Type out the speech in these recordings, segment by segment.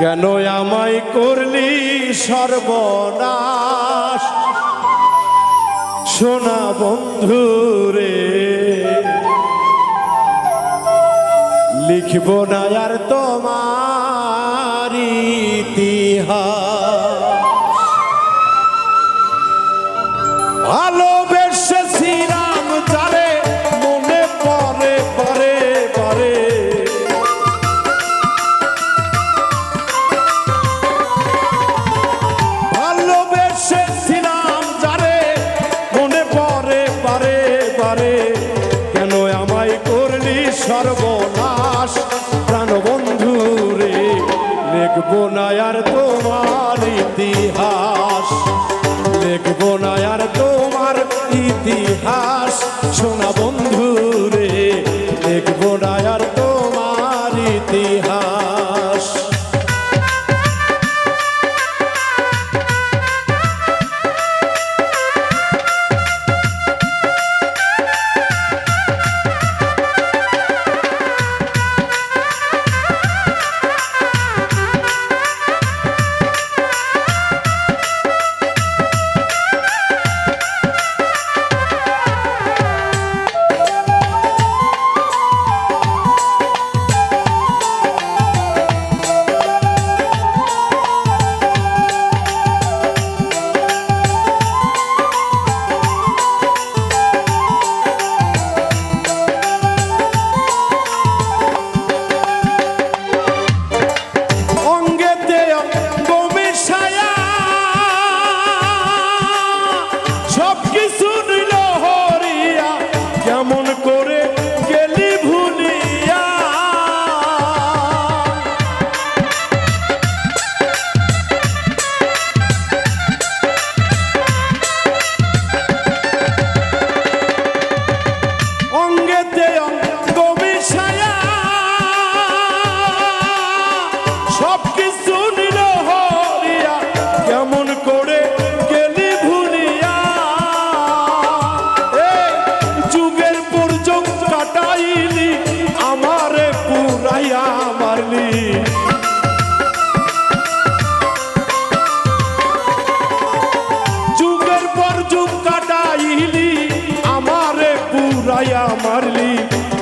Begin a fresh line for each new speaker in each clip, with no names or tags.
কেন আমায় করলি সর্বনাশ? সোনা বন্ধু রে লিখব না আর তোমার ইতিহাস। লিখব না আর তোমার ইতিহাস। লিখব না আর তোমার ইতিহাস। শোনা বন্ধু রে লিখব কাটাইলি, আমারে পুরাইয়া মারলি। যুগের পর যুগ কাটাইলি, আমারে পুরাইয়া মারলি।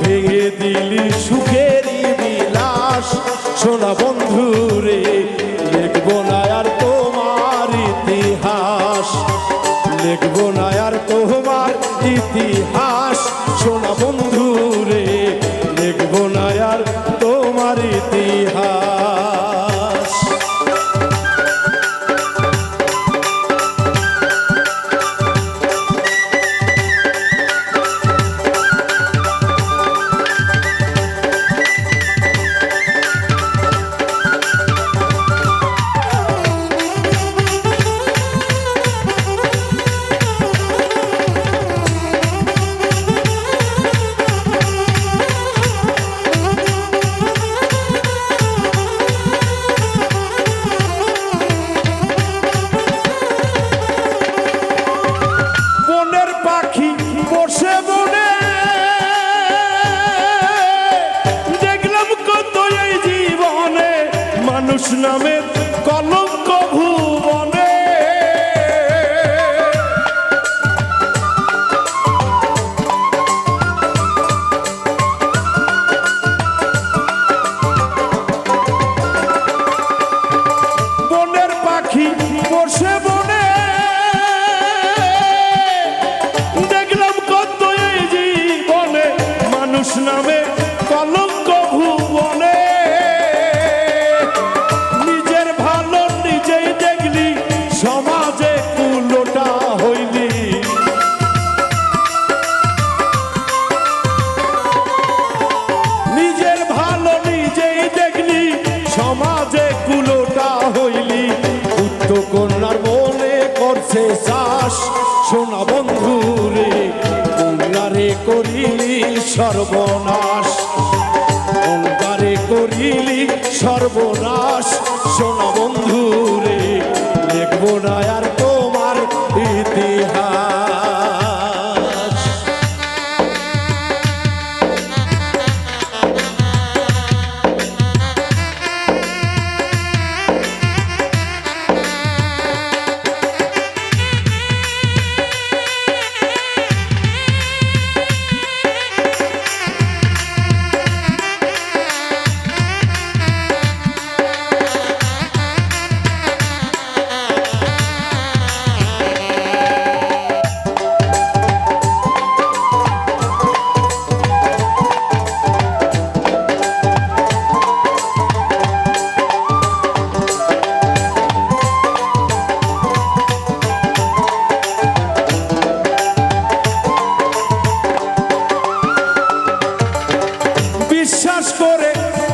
ভেঙে দিলি সুখেরই বিলাস। সোনা বন্ধু রে লিখব না আর তোমার ইতিহাস। লিখব তোমার ইতিহাস। কভু সোনা বন্ধু রে করিলি সর্বনাশ। অঙ্কারে করিলি সর্বনাশ, সোনা বন্ধু রে, দেখব না আর তোমার ইতিহাস। করে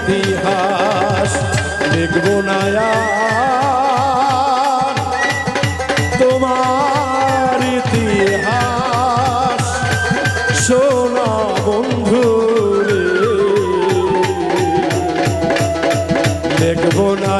ইতিহাস লিখব না তোমার ইতিহাস সোনা বন্ধু দেখব না